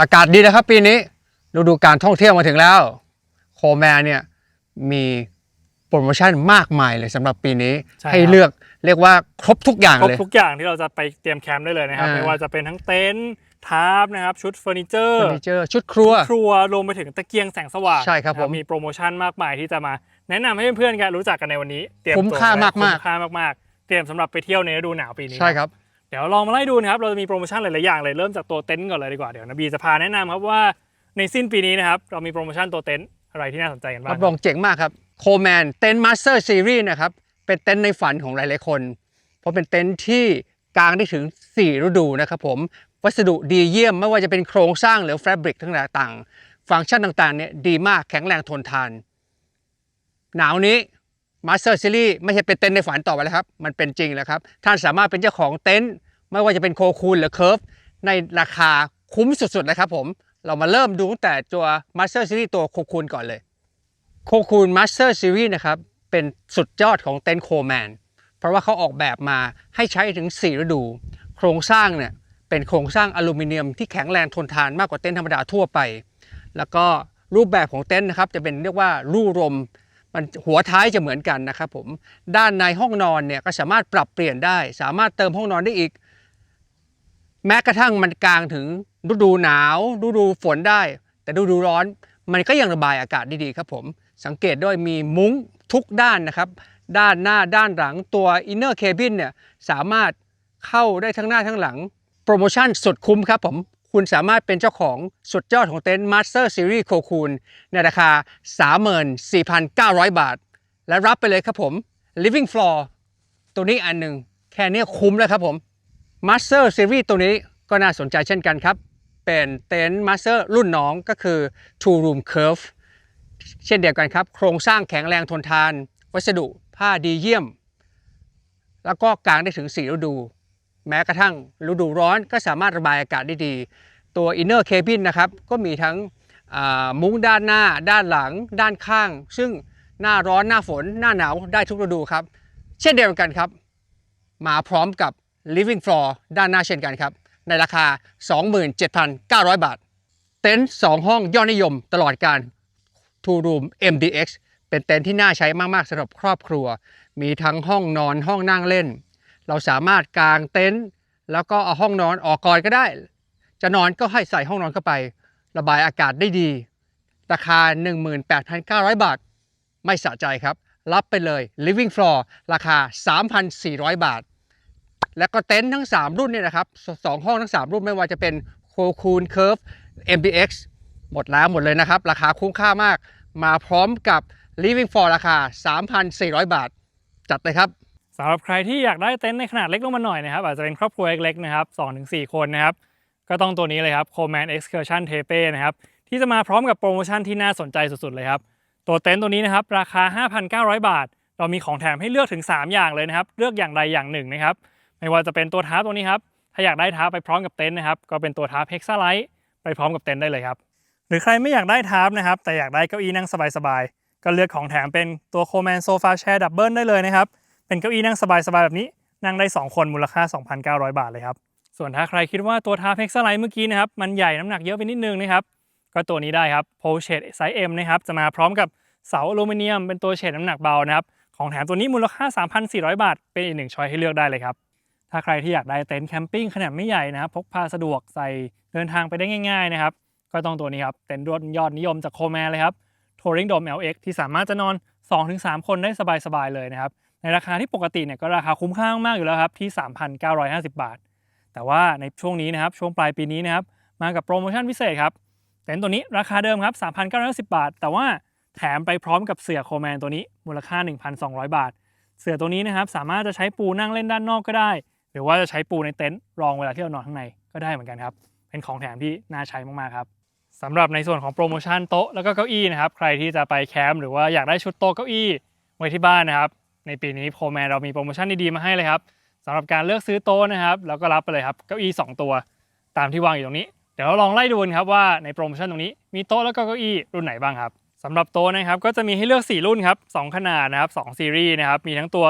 อากาศดีนะครับปีนี้ฤดูการท่องเที่ยวมาถึงแล้ว โคแมนเนี่ยมีโปรโมชั่นมากมายเลยสำหรับปีนี้ใช่ครับให้เลือกเรียกว่าครบทุกอย่างครบเลยทุกอย่างที่เราจะไปเตรียมแคมป์ได้เลยนะครับอ่าไม่ว่าจะเป็นทั้งเต็นท์ทาร์ปนะครับชุดเฟอร์นิเจอเฟร์อร์นิเจอร์ชุดครัวครัวรวมไปถึงตะเกียงแสงสว่างใช่ครับนะผมมีโปรโมชั่นมากมายที่จะมา แนะนำให้เพื่อนๆกันรู้จักกันในวันนี้เตรียมคุ้มตัวค่าไว้มากๆคุ้มค่ามากๆ เตรียมสำหรับไปเที่ยวในฤดูหนาวปีนี้ใช่ครับ เดี๋ยวลองมาไล่ดูนะครับเราจะมีโปรโมชั่นหลายๆอย่างเลยเริ่มจากตัวเต็นท์ก่อนเลยดีกว่าเดี๋ยวนบีจะพาแนะนำครับว่าในสิ้นปีนี้นะครับเรามีโปรโมชั่นตัวเต็นท์อะไรที่น่าสนใจกันบ้างรับรองเจ๋งมากครับโคแมนเต็นท์มาสเตอร์ซีรีส์นะครับเป็นเต็นท์ในฝันของหลายๆคน เพราะเป็นเต็นท์ที่กางได้ถึง 4 ฤดูนะครับผมวัสดุดีเยี่ยมไม่ว่าจะเป็นโครงสร้างหรือแฟบริกทั้งหลายต่าง ฟังก์ชันต่างๆเนี่ยดีมากแข็งแรงทนทาน หนาวนี้มาสเตอร์ซีรีส์ไม่ใช่เป็นเต็นท์ในฝันต่อไปแล้วครับ มันเป็นจริงแล้วครับ ท่านสามารถเป็นเจ้าของเต็นท์ ไม่ว่าจะเป็นโคคูลหรือเคิร์ฟในราคาคุ้มสุดๆเลยครับผม เรามาเริ่มดูตั้งแต่ตัวมาสเตอร์ซีรีส์ตัวโคคูลก่อนเลยโคคูนมาสเตอร์ซีรีส์นะครับเป็นสุดยอดของเต็นท์โคแมนเพราะว่าเขาออกแบบมาให้ใช้ถึง 4 ฤดู โครงสร้างเนี่ยเป็นโครงสร้างอลูมิเนียมที่แข็งแรงทนทานมากกว่าเต็นท์ธรรมดาทั่วไป แล้วก็รูปแบบของเต็นท์นะครับจะเป็นเรียกว่ารูลมมันหัวท้ายจะเหมือนกันนะครับผมด้านในห้องนอนเนี่ยก็สามารถปรับเปลี่ยนได้ สามารถเติมห้องนอนได้อีก แม้กระทั่งมันกลางถึงฤดูหนาวฤดูฝนได้ แต่ฤดูร้อนมันก็ยังระบายอากาศได้ดีครับผม สังเกตด้วยมีมุ้งทุกด้านนะครับ ด้านหน้าด้านหลังตัว inner cabin เนี่ยสามารถเข้าได้ทั้งหน้าทั้งหลัง โปรโมชั่นสุดคุ้มครับผม คุณสามารถเป็นเจ้าของสุดยอดของเต็นท์ Master Series โคคูนในราคา 34,900 บาท และรับไปเลยครับผม Living Floor ตัวนี้อันหนึ่งแค่นี้คุ้มแล้วครับผม Master Series ตัวนี้ก็น่าสนใจเช่นกันครับ เป็นเต็นท์ Master รุ่นน้องก็คือ Two Room Curve เช่นเดียวกันครับ โครงสร้างแข็งแรงทนทาน วัสดุผ้าดีเยี่ยม แล้วก็กางได้ถึง 4 ฤดู แม้กระทั่งฤดูร้อนก็สามารถระบายอากาศได้ดี ตัว Inner Cabin นะครับก็มีทั้งมุ้งด้านหน้า ด้านหลัง ด้านข้าง ซึ่งหน้าร้อนหน้าฝน หน้าหนาวได้ทุกฤดูครับ เช่นเดียวกันครับ มาพร้อมกับ living floor ด้านหน้าเช่นกันครับ ในราคา 27,900 บาท เต็นท์2ห้องยอดนิยมตลอดการ Two Room MDX เป็นเต็นท์ที่น่าใช้มาก ๆสำหรับครอบครัว มีทั้งห้องนอนห้องนั่งเล่น เราสามารถกางเต็นท์แล้วก็เอาห้องนอนออกก่อนก็ได้ จะนอนก็ให้ใส่ห้องนอนเข้าไป ระบายอากาศได้ดี ราคา 18,900 บาท ไม่สะใจครับ รับไปเลย Living Floor ราคา 3,400 บาท แล้วก็เต็นท์ทั้ง 3 รุ่นเนี่ยนะครับสองห้องทั้ง 3 รุ่นไม่ว่าจะเป็น c o c o o n Curve MBX หมดแล้วหมดเลยนะครับ ราคาคุ้มค่ามาก มาพร้อมกับ Living for ราคา 3,400 บาท จัดเลยครับสำหรับใครที่อยากได้เต็นท์ในขนาดเล็กลงมาหน่อยนะครับอาจจะเป็นครอบครัวเล็กๆนะครับ2-4 คนนะครับก็ต้องตัวนี้เลยครับ Coleman Excursion Tape นะครับที่จะมาพร้อมกับโปรโมชั่นที่น่าสนใจสุดๆเลยครับตัวเต็นท์ตัวนี้นะครับราคา 5,900 บาท เรามีของแถมให้เลือกถึง 3 อย่างเลยนะครับเลือกอย่างใดอย่างหนึ่งนะครับ ไม่ว่าจะเป็นตัวทาร์ปตัวนี้ครับ ถ้าอยากได้ทาร์ปไปพร้อมกับเต็นท์นะครับ ก็เป็นตัวทาร์ป Hexalite ไปพร้อมกับเต็นท์ได้เลยครับ หรือใครไม่อยากได้ทาร์ปนะครับ แต่อยากได้เก้าอี้นั่งสบายๆ ก็เลือกของแถมเป็นตัว Coleman Sofa Chair Double ได้เลยนะครับ เป็นเก้าอี้นั่งสบายๆแบบนี้ นั่งได้ 2 คนมูลค่า 2,900 บาทเลยครับ ส่วนถ้าใครคิดว่าตัวทาร์ป Hexalite เมื่อกี้นะครับมันใหญ่น้ำหนักเยอะไปนิดนึงนะครับ ก็ตัวนี้ได้ครับ p o l s h a d e ไซส์ M นะครับจะมาพร้อมกับเสาอลูมิเนียมเป็นตัวเฉดน้ำหนักเบานะครับของแถมตัวนี้มูลค่า 3,400 บาท เป็นอีกหนึ่งช้อยให้เลือกได้เลยครับ ถ้าใครที่อยากได้เต็นท์แคมปิ้งขนาดไม่ใหญ่นะครับพกพาสะดวกใส่เดินทางไปได้ง่ายๆนะครับก็ต้องตัวนี้ครับเต็นท์รุ่นยอดนิยมจากโคแมนเลยครับ Touring Dome LX ที่สามารถจะนอน 2-3 คนได้สบายๆเลยนะครับในราคาที่ปกติเนี่ยก็ราคาคุ้มค่ามากๆอยู่แล้วครับที่ 3,950 บาท แต่ว่าในช่วงนี้นะครับช่วงปลายปีนี้นะครับมากับโปรโมชั่นพิเศษครับเต็นท์ตัวนี้ราคาเดิมครับ 3,950บาท แต่ว่าแถมไปพร้อมกับเสื่อโคแมนตัวนี้มูลค่า 1,200 บาท เสื่อตัวนี้นะครับสามารถจะใช้ปูนั่งเล่นด้านนอกก็ได้ หรือว่าจะใช้ปูในเต็นท์รองเวลาที่เรานอนข้างในก็ได้เหมือนกันครับ เป็นของแถมที่น่าใช้มากๆครับสำหรับในส่วนของโปรโมชั่นโต๊ะแล้วก็เก้าอี้นะครับใครที่จะไปแคมป์หรือว่าอยากได้ชุดโต๊ะเก้าอี้ไว้ที่บ้านนะครับ ในปีนี้โคแมนเรามีโปรโมชั่นดีๆมาให้เลยครับสำหรับการเลือกซื้อโต๊ะนะครับ แล้วก็รับไปเลยครับเก้าอี้สองตัว ตามที่วางอยู่ตรงนี้ เดี๋ยวเราลองไล่ดูนครับว่าในโปรโมชั่นตรงนี้มีโต๊ะแล้วก็เก้าอี้รุ่นไหนบ้างครับสำหรับโต๊ะนะครับก็จะมีให้เลือก 4 รุ่นครับ2ขนาดนะครับ2ซีรีส์นะครับมีทั้งตัว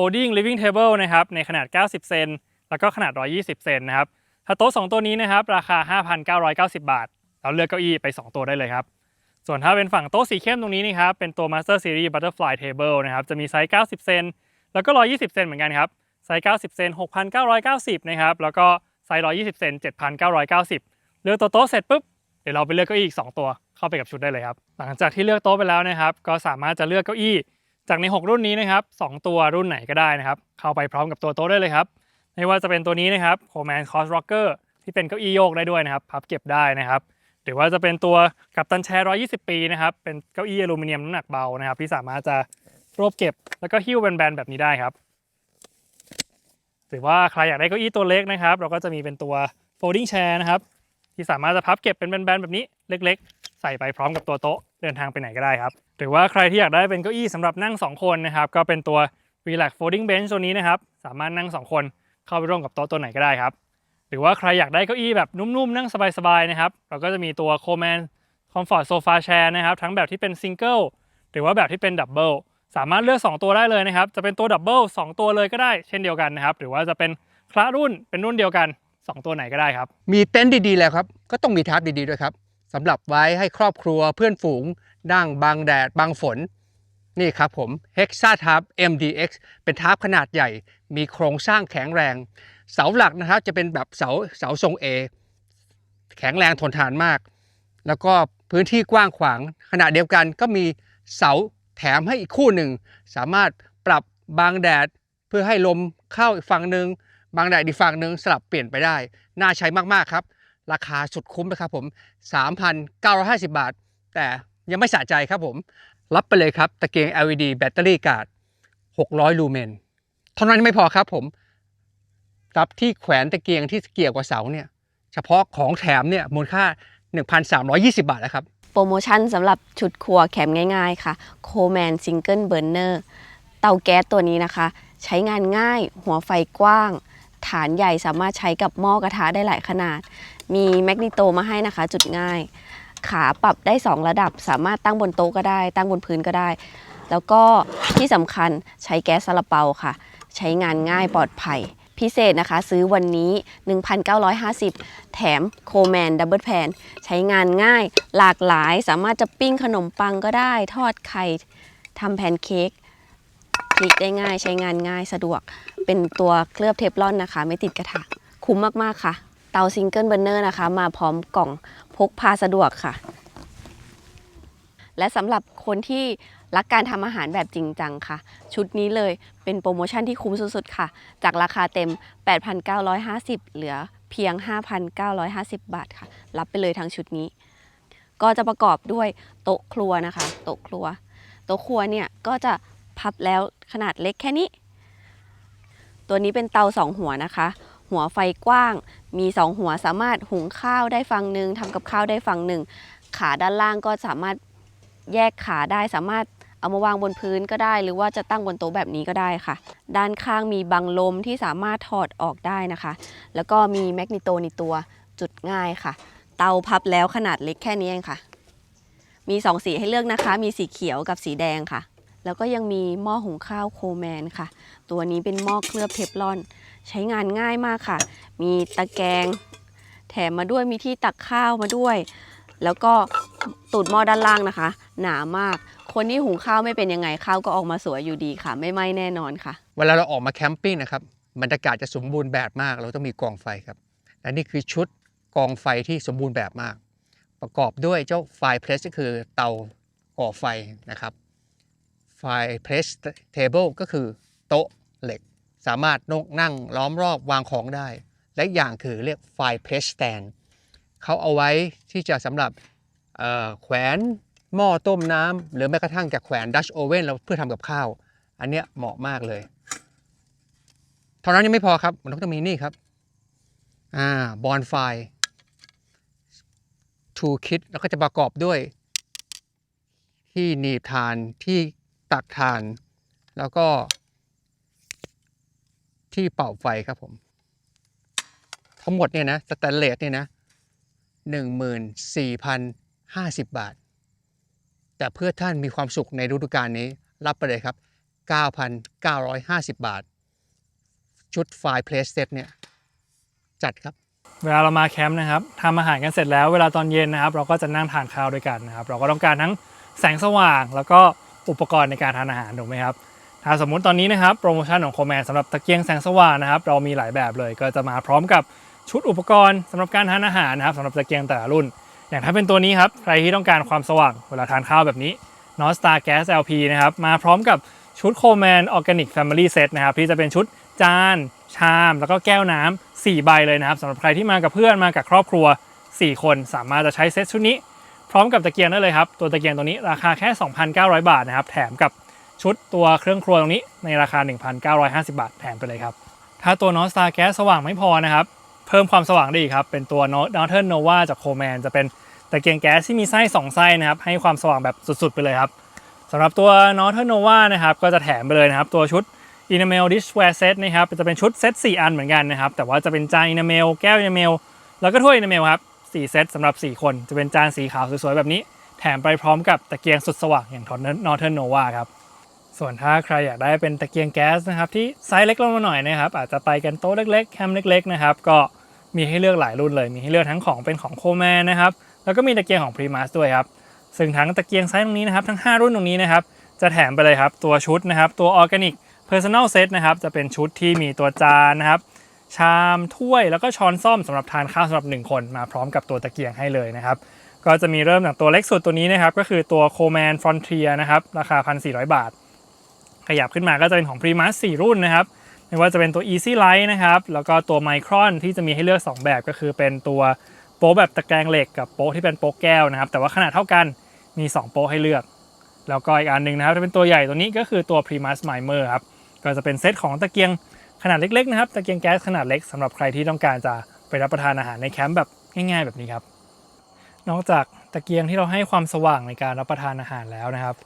folding living table นะครับในขนาด 90 เซนแล้วก็ขนาด 120 เซนนะครับถ้าโต๊ะ2ตัวนี้นะครับราคา 5,990 บาท เราเลือกเก้าอี้ไป 2 ตัวได้เลยครับ ส่วนถ้าเป็นฝั่งโต๊ะสีเข้มตรงนี้นะครับเป็นตัว Master Series Butterfly Table นะครับจะมีไซส์ 90 เซนแล้วก็ 120 เซนเหมือนกันครับไซส์ 90 เซน6,990 นะครับแล้วก็ไซส์ 120 เซน7,990 เลือกตัวโต๊ะเสร็จปุ๊บเดี๋ยวเราไปเลือกเก้าอี้อีก 2 ตัวเข้าไปกับชุดได้เลยครับหลังจากที่เลือกโต๊ะไปแล้วนะครับก็สามารถจะเลือกเก้าอี้ จากใน 6 รุ่นนี้นะครับ2ตัวรุ่นไหนก็ได้นะครับ เข้าไปพร้อมกับตัวโต๊ะได้เลยครับ ไม่ว่าจะเป็นตัวนี้นะครับ Coleman Cross Rocker ที่เป็นเก้าอี้โยกได้ด้วยนะครับ พับเก็บได้นะครับ หรือว่าจะเป็นตัวกัปตันแชร์ 120 ปีนะครับ เป็นเก้าอี้อลูมิเนียมน้ำหนักเบานะครับ ที่สามารถจะรวบเก็บแล้วก็หิ้วแบนๆแบบนี้ได้ครับ หรือว่าใครอยากได้เก้าอี้ตัวเล็กนะครับ เราก็จะมีเป็นตัว folding chair นะครับ ที่สามารถจะพับเก็บเป็นแบนๆแบบนี้เล็ก ๆ ใส่ไปพร้อมกับตัวโต๊ะ เดินทางไปไหนก็ได้ครับ หรือว่าใครที่อยากได้เป็นเก้าอี้สำหรับนั่ง 2 คนนะครับ ก็เป็นตัว relax folding bench ตัวนี้นะครับ สามารถนั่ง 2 คนเข้าไปร่วมกับโต๊ะตัวไหนก็ได้ครับ หรือว่าใครอยากได้เก้าอี้แบบนุ่มๆ นั่งสบายๆ นะครับ เราก็จะมีตัว Coleman Comfort Sofa Chair นะครับ ทั้งแบบที่เป็น Single หรือว่าแบบที่เป็น Double สามารถเลือก 2 ตัวได้เลยนะครับ จะเป็นตัว Double 2ตัวเลยก็ได้เช่นเดียวกันนะครับ หรือว่าจะเป็นคละรุ่นเป็นรุ่นเดียวกัน 2 ตัวไหนก็ได้ครับ มีเต็นท์ดีๆแล้วครับ ก็ต้องมีทาร์ปดีๆด้วยครับ สำหรับไว้ให้ครอบครัวเพื่อนฝูงนั่งบังแดดบังฝน นี่ครับผม Hexa t a r p MDX เป็นทาร์ปขนาดใหญ่ มีโครงสร้างแข็งแรง เสาหลักนะครับจะเป็นแบบเสาเสาทรง A แข็งแรงทนทานมาก แล้วก็พื้นที่กว้างขวาง ขณะเดียวกันก็มีเสาแถมให้อีกคู่หนึ่ง สามารถปรับบังแดดเพื่อให้ลมเข้าอีกฝั่งหนึ่งบังแดดอีกฝั่งหนึ่งสลับเปลี่ยนไปได้ น่าใช้มากๆครับ ราคาสุดคุ้มนะครับผม 3,950 บาท แต่ยังไม่สะใจครับผม รับไปเลยครับ ตะเกียง LED แบตเตอรี่การ์ด600 ลูเมนเท่านั้นไม่พอครับผมรับที่แขวนตะเกียงที่เกี่ยวกับเสาเนี่ย เฉพาะของแถมเนี่ยมูลค่า 1,320 บาทแล้วครับ โปรโมชั่นสำหรับชุดครัวแคมง่ายๆ ค่ะ Coleman Single Burner เตาแก๊สตัวนี้นะคะ ใช้งานง่ายหัวไฟกว้าง ฐานใหญ่สามารถใช้กับหม้อกระทะได้หลายขนาด มีแมกนิโตมาให้นะคะ จุดง่าย ขาปรับได้ 2 ระดับ สามารถตั้งบนโต๊ะก็ได้ ตั้งบนพื้นก็ได้ แล้วก็ที่สำคัญใช้แก๊สซาลาเปาค่ะ ใช้งานง่ายปลอดภัย พิเศษนะคะ ซื้อวันนี้ 1,950 แถมโคแมนดับเบิลแพนใช้งานง่ายหลากหลายสามารถจะปิ้งขนมปังก็ได้ ทอดไข่ทำแพนเค้กพลิกได้ง่ายใช้งานง่ายสะดวก เป็นตัวเคลือบเทฟลอนนะคะ ไม่ติดกระทะคุ้มมาก ๆ ค่ะ เตาซิงเกิลเบ r ร์เนอร์นะคะ มาพร้อมกล่องพกพาสะดวกค่ะ และสำหรับคนที่รักการทำอาหารแบบจริงจังค่ะ ชุดนี้เลยเป็นโปรโมชั่นที่คุ้มสุดๆค่ะ จากราคาเต็ม 8,950 เหลือเพียง 5,950 บาทค่ะ รับไปเลยทั้งชุดนี้ ก็จะประกอบด้วยโต๊ะครัวนะคะ โต๊ะครัว โต๊ะครัวเนี่ยก็จะพับแล้วขนาดเล็กแค่นี้ ตัวนี้เป็นเตาสองหัวนะคะ หัวไฟกว้าง มีสองหัวสามารถหุงข้าวได้ฝั่งหนึ่งทำกับข้าวได้ฝั่งหนึ่ง ขาด้านล่างก็สามารถแยกขาได้สามารถเอามาวางบนพื้นก็ได้ หรือว่าจะตั้งบนโต๊ะแบบนี้ก็ได้ค่ะ ด้านข้างมีบังลมที่สามารถถอดออกได้นะคะ แล้วก็มีแมกนิโตในตัวจุดง่ายค่ะ เตาพับแล้วขนาดเล็กแค่นี้เองค่ะ มีสองสีให้เลือกนะคะ มีสีเขียวกับสีแดงค่ะ แล้วก็ยังมีหม้อหุงข้าวโคแมนค่ะ ตัวนี้เป็นหม้อเคลือบเทฟลอน ใช้งานง่ายมากค่ะ มีตะแกรงแถมมาด้วยมีที่ตักข้าวมาด้วย แล้วก็ตูดหม้อด้านล่างนะคะ หนามาก คนที่หุงข้าวไม่เป็นยังไงข้าวก็ออกมาสวยอยู่ดีค่ะ ไม่ไหม้แน่นอนค่ะ เวลาเราออกมาแคมปิ้งนะครับบรรยากาศจะสมบูรณ์แบบมาก เราต้องมีกองไฟครับและนี่คือชุดกองไฟที่สมบูรณ์แบบมาก ประกอบด้วยเจ้าไฟเพรสก็คือเตาก่อไฟนะครับไฟเพรสเทเบิลก็คือโต๊ะเหล็ก สามารถนกนั่งล้อมรอบวางของได้ และอย่างคือเรียกไฟเพรสสแตนเขาเอาไว้ที่จะสำหรับแขวนหม้อต้มน้ำหรือแม้กระทั่งจะแขวนดัชโอเว่นเราเพื่อทำกับข้าว อันเนี้ยเหมาะมากเลย เท่านั้นยังไม่พอครับ มันต้องมีนี่ครับอ่าบอนไฟทูคิดแล้วก็จะประกอบด้วย ที่หนีบทานที่ตักทาน แล้วก็ ที่เป่าไฟครับผม ทั้งหมดเนี่ยนะสแตนเลสเนี่ยนะหนึ่งหมื่นสี่พันห้าสิบบาท แต่เพื่อท่านมีความสุขในฤดูกาลนี้รับไปเลยครับ 9,950 บาท ชุดไฟล์เพลสเซตเนี่ย จัดครับ เวลาเรามาแคมป์นะครับทำอาหารกันเสร็จแล้วเวลาตอนเย็นนะครับ เราก็จะนั่งทานข้าวด้วยกันนะครับ เราก็ต้องการทั้งแสงสว่างแล้วก็อุปกรณ์ในการทานอาหารถูกไหมครับ ถ้าสมมุติตอนนี้นะครับโปรโมชั่นของโคแมนสำหรับตะเกียงแสงสว่างนะครับเรามีหลายแบบเลยก็จะมาพร้อมกับชุดอุปกรณ์สำหรับการทานอาหารนะครับสำหรับตะเกียงแต่ละรุ่น อย่างถ้าเป็นตัวนี้ครับใครที่ต้องการความสว่างเวลาทานข้าวแบบนี้ n o s t a r Gas LP นะครับมาพร้อมกับชุด Coleman Organic Family Set นะครับที่จะเป็นชุดจาน ชาม แล้วก็แก้วน้ำ4ใบเลยนะครับสำหรับใครที่มากับเพื่อนมากับครอบครัว 4 คนสามารถจะใช้เซตชุดนี้ พร้อมกับตะเกียงได้เลยครับ ตัวตะเกียงตัวนี้ราคาแค่ 2,900 บาทนะครับแถมกับ ชุดตัวเครื่องครัวตรงนี้ในราคา 1,950 บาทแถมไปเลยครับ ถ้าตัว n o s t a r Gas สว่างไม่พอนะครับ เพิ่มความสว่างได้อีกครับ เป็นตัว Northern Nova จาก Coleman จะเป็นตะเกียงแก๊สที่มีไส้2ไส้นะครับ ให้ความสว่างแบบสุดๆ ไปเลยครับสำหรับตัว Northern Nova นะครับก็จะแถมไปเลยนะครับ ตัวชุด Enamel Dishware Set นะครับจะเป็นชุดเซต4 อันเหมือนกันนะครับ แต่ว่าจะเป็นจาน Enamel แก้ว Enamel แล้วก็ถ้วย Enamel ครับ4เซตสำหรับ 4 คนจะเป็นจานสีขาวสวยๆแบบนี้ แถมไปพร้อมกับตะเกียงสุดสว่างอย่าง Northern Nova ครับ ส่วนถ้าใครอยากได้เป็นตะเกียงแก๊สนะครับที่ไซส์เล็กลงมาหน่อยนะครับอาจจะไปกันโต๊ะเล็กๆแคมป์เล็กๆนะครับก็มีให้เลือกหลายรุ่นเลย มีให้เลือกทั้งของเป็นของโคแมนนะครับแล้วก็มีตะเกียงของ Primus ด้วยครับซึ่งทั้งตะเกียงไซส์ตรงนี้นะครับทั้ง 5 รุ่นตรงนี้นะครับจะแถมไปเลยครับตัวชุดนะครับตัว Organic Personal Set นะครับจะเป็นชุดที่มีตัวจานนะครับชามถ้วยแล้วก็ช้อนซ่อมสำหรับทานข้าวสำหรับ 1 คนมาพร้อมกับตัวตะเกียงให้เลยนะครับก็จะมีเริ่มจากตัวเล็กสุดตัวนี้นะครับก็คือตัว Coleman Frontier นะครับราคา 1,400 บาท ขยับขึ้นมาก็จะเป็นของ Primus 4 รุ่นนะครับ ไม่ว่าจะเป็นตัว Easy Light นะครับ แล้วก็ตัว Micron ที่จะมีให้เลือก 2 แบบก็คือเป็นตัวโป๊ะแบบตะแกรงเหล็กกับโป๊ะที่เป็นโป๊ะแก้วนะครับ แต่ว่าขนาดเท่ากันมี 2 โป๊ะให้เลือก แล้วก็อีกอันหนึ่งนะครับจะเป็นตัวใหญ่ตัวนี้ก็คือตัว Primus Mimer ครับ ก็จะเป็นเซตของตะเกียงขนาดเล็กๆนะครับ ตะเกียงแก๊สขนาดเล็กสำหรับใครที่ต้องการจะไปรับประทานอาหารในแคมป์แบบง่าย ๆ แบบนี้ครับ นอกจากตะเกียงที่เราให้ความสว่างในการรับประทานอาหารแล้วนะครับ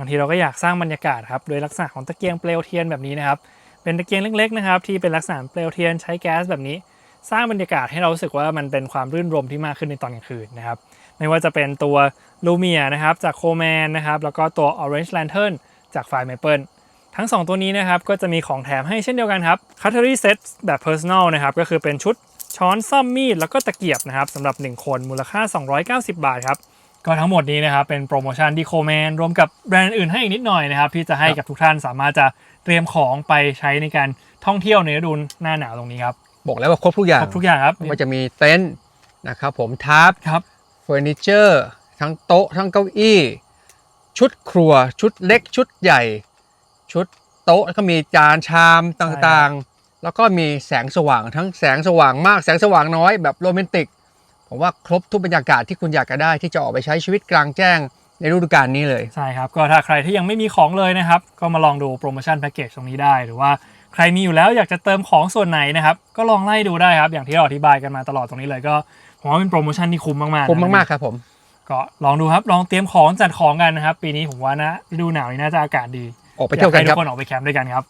างทีเราก็อยากสร้างบรรยากาศครับโดยลักษณะของตะเกียงเปลวเทียนแบบนี้นะครับ เป็นตะเกียงเล็กๆนะครับที่เป็นลักษณะเปลวเทียนใช้แก๊สแบบนี้ สร้างบรรยากาศให้เรารู้สึกว่ามันเป็นความรื่นรมที่มากขึ้นในตอนกลางคืนนะครับไม่ว่าจะเป็นตัวลูเมียนะครับจากโคแมนนะครับแล้วก็ตัว Orange Lantern จากไฟเมเปิลทั้ง 2 ตัวนี้นะครับก็จะมีของแถมให้เช่นเดียวกันครับ Cutlery Set แบบ Personal นะครับก็คือเป็นชุดช้อนซ่อมมีดแล้วก็ตะเกียบนะครับสำหรับ 1 คนมูลค่า 290 บาทครับ ก็ทั้งหมดนี้นะครับเป็นโปรโมชั่นที่โคแมนรวมกับแบรนด์อื่นให้อีกนิดหน่อยนะครับที่จะให้กับทุกท่านสามารถจะเตรียมของไปใช้ในการท่องเที่ยวในฤดูหน้าหนาวตรงนี้ครับบอกแล้วว่าครบทุกอย่างครบทุกอย่างครับมันจะมีเต็นท์นะครับผมทับครับเฟอร์นิเจอร์ทั้งโต๊ะทั้งเก้าอี้ ชุดครัว ชุดเล็กชุดใหญ่ ชุดโต๊ะแล้วก็มีจานชามต่างๆ แล้วก็มีแสงสว่างทั้งแสงสว่างมากแสงสว่างน้อยแบบโรแมนติก ผมว่าครบทุกบรรยากาศที่คุณอยากจะได้ที่จะออกไปใช้ชีวิตกลางแจ้งในฤดูกาลนี้เลย ใช่ครับ ก็ถ้าใครที่ยังไม่มีของเลยนะครับ ก็มาลองดูโปรโมชั่นแพ็กเกจตรงนี้ได้ หรือว่าใครมีอยู่แล้วอยากจะเติมของส่วนไหนนะครับ ก็ลองไล่ดูได้ครับ อย่างที่เราอธิบายกันมาตลอดตรงนี้เลยก็ผมว่าเป็นโปรโมชั่นที่คุ้มมากๆคุ้มนะมากๆครับผม ก็ลองดูครับ ลองเตรียมของจัดของกันนะครับ ปีนี้ผมว่านะฤดูหนาวนี้น่าจะอากาศดี ออกไปเที่ยวกันอากให้คทุรับกคนออกไปแคมป์ด้วยกันครับ